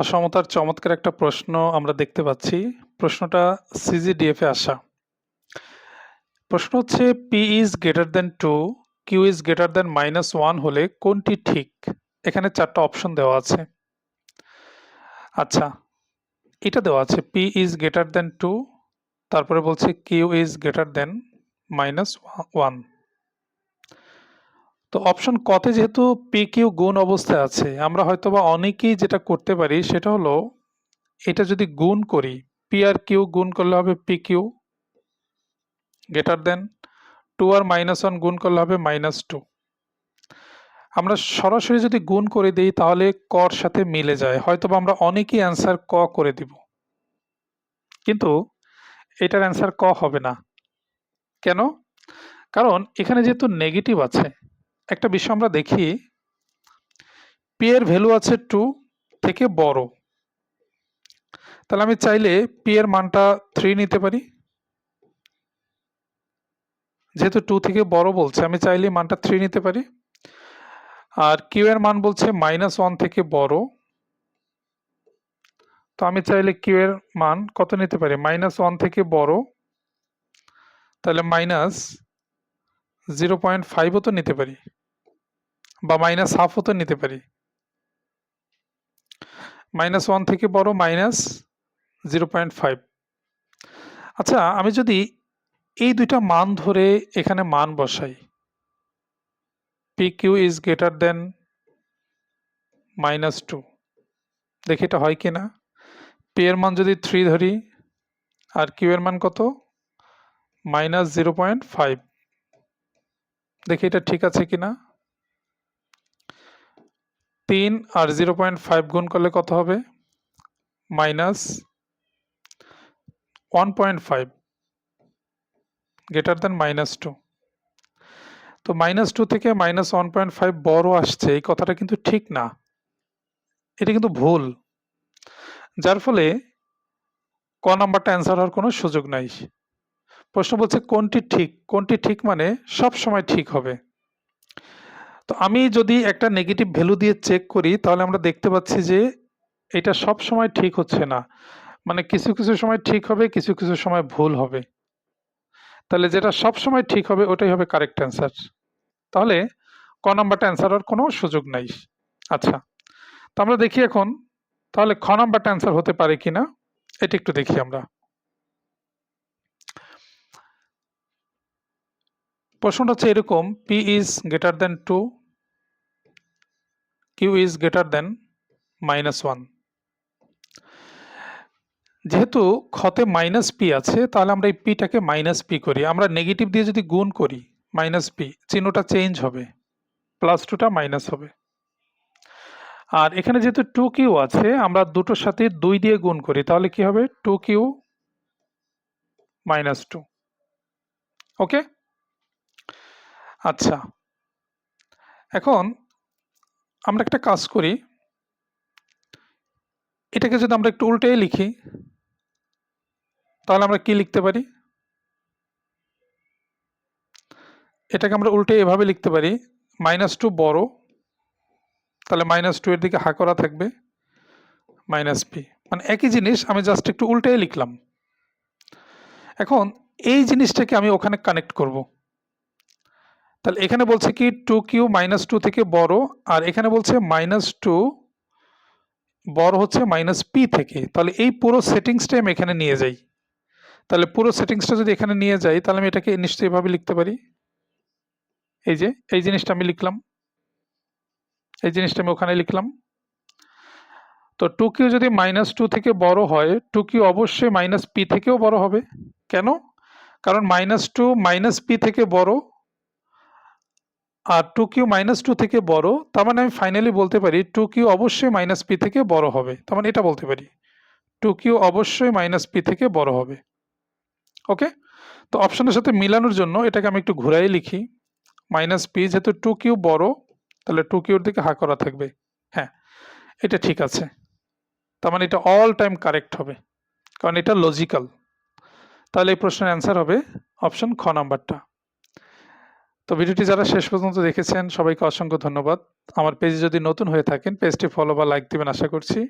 অসমতার চমৎকার একটা প্রশ্ন আমরা দেখতে পাচ্ছি। প্রশ্নটা সিজিডিএফ আসা। প্রশ্ন হচ্ছে P is is greater than 2, Q is greater than -1 হলে কোনটি ঠিক? এখানে ৪ টা অপশন দেওয়া আছে। আচ্ছা, এটা দেওয়া আছে পি ইজ greater than 2 তারপরে বলছে Q is greater than -1 তো অপশন ক তে যেহেতু PQ গুণ অবস্থায় আছে, আমরা হয়তোবা অনেকেই যেটা করতে পারি সেটা হলো এটা যদি গুণ করি, পি আর কিউ গুণ করলে হবে P Q greater than two আর -1 গুণ করলে হবে মাইনাস টু আমরা সরাসরি যদি গুণ করে দিই তাহলে কর সাথে মিলে যায়। হয়তো বা আমরা অনেকেই অ্যান্সার ক করে দিব। কিন্তু এটার অ্যান্সার ক হবে না। কেন? কারণ এখানে যেহেতু নেগেটিভ আছে, একটা বিষয় আমরা দেখি, P এর ভ্যালু আছে 2 থেকে বড়। তাহলে আমি চাইলে P এর মানটা 3 নিতে পারি। যেহেতু 2 থেকে বড় বলছে, আমি চাইলে মানটা 3 নিতে পারি। আর Q এর মান বলছে -1 থেকে বড়। তো আমি চাইলে Q এর মান কত নিতে পারি? -1 থেকে বড়। তাহলে মাইনাস 0.5 ও তো নিতে পারি। বা মাইনাস হাফ ও তো নিতে পারি। মাইনাস ওয়ান থেকে বড় মাইনাস 0.5 আচ্ছা আমি যদি এই দুইটা মান ধরে এখানে মান বসাই P Q is is greater than -2 দেখি এটা হয় কি না পি এর মান যদি থ্রি ধরি, আর Q এর মান কত? -0.5 দেখি এটা ঠিক আছে কিনা? ৩ আর 0.5 গুণ করলে কত হবে? -1.5 গ্রেটার দেন -2 তো -2 থেকে -1.5 বড় আসছে, এই কথাটা কিন্তু ঠিক না। এটা কিন্তু ভুল। যার ফলে ক নাম্বারটা অ্যান্সার হওয়ার কোনো সুযোগ নাই। প্রশ্ন বলছে কোনটি ঠিক? কোনটি ঠিক মানে সবসময় ঠিক হবে। তো আমি যদি একটা নেগেটিভ ভ্যালু দিয়ে চেক করি তাহলে আমরা দেখতে পাচ্ছি যে এটা সবসময় ঠিক হচ্ছে না। মানে কিছু, কিছু সময় ঠিক হবে, কিছু, কিছু সময় ভুল হবে। তাহলে যেটা সবসময় ঠিক হবে ওটাই হবে কারেক্ট অ্যান্সার। তাহলে ক নাম্বারটা অ্যান্সার হওয়ার কোনো সুযোগ নাই। আচ্ছা, তো আমরা দেখি এখন তাহলে খ নাম্বারটা অ্যান্সার হতে পারে কিনা? এটা একটু দেখি আমরা। প্রশ্নটা হচ্ছে এরকম, P is greater than 2 Q is greater than -1 যেহেতু খতে মাইনাস পি আছে, তাহলে আমরা এই পিটাকে মাইনাস পি করি। আমরা নেগেটিভ দিয়ে যদি গুণ করি মাইনাস পি চিহ্নটা চেঞ্জ হবে। প্লাস টুটা মাইনাস হবে। আর এখানে যেহেতু টু কিউ আছে, আমরা দুটোর সাথে দুই দিয়ে গুণ করি, তাহলে কি হবে? Two Q minus two okay আচ্ছা। এখন আমরা একটা কাজ করি। এটাকে যদি আমরা একটু উল্টে লিখি, তাহলে আমরা কি লিখতে পারি? এটাকে আমরা উল্টে এভাবে লিখতে পারি মাইনাস টু বড়, তাহলে মাইনাস টু এর দিকে হা করা থাকবে মাইনাস পি মানে একই জিনিস আমি জাস্ট একটু উল্টে লিখলাম। এখন এই জিনিসটাকে আমি ওখানে কানেক্ট করব। তাহলে এখানে বলছে কি টু কিউ মাইনাস টু থেকে বড়, আর এখানে বলছে মাইনাস টু বড় হচ্ছে মাইনাস পি থেকে। তাহলে এই পুরো সেটিংসটাই আমি এখানে নিয়ে যাই। তাহলে পুরো সেটিংসটা যদি এখানে নিয়ে যাই, তাহলে আমি এটাকে নিশ্চয়ই এভাবে লিখতে পারি। এই যে, এই জিনিসটা আমি লিখলাম। এই জিনিসটা আমি ওখানে লিখলাম। তো টু কিউ যদি মাইনাস টু থেকে বড় হয় টু কিউ অবশ্যই মাইনাস পি থেকেও বড় হবে। কেন? কারণ মাইনাস টু মাইনাস পি থেকে বড় আর টু কিউ মাইনাস টু থেকে বড়, তার মানে আমি ফাইনালি বলতে পারি টু কিউ অবশ্যই মাইনাস পি থেকে বড় হবে। তার মানে এটা বলতে পারি। টু কিউ অবশ্যই মাইনাস পি থেকে বড় হবে। ওকে তো অপশনের সাথে মিলানোর জন্য এটাকে আমি একটু ঘুরাই লিখি। মাইনাস পি যেহেতু টু কিউ বড়, তাহলে টু কিউর দিকে হা করা থাকবে। হ্যাঁ এটা ঠিক আছে। তার মানে এটা অল টাইম কারেক্ট হবে। কারণ এটা লজিক্যাল তাহলে এই প্রশ্নের অ্যান্সার হবে অপশন খ নাম্বারটা। তো ভিডিওটি যারা শেষ পর্যন্ত দেখেছেন, সবাইকে অসংখ্য ধন্যবাদ। আমার পেজে যদি নতুন হয়ে থাকেন পেজটি ফলো বা লাইক দিবেন আশা করছি।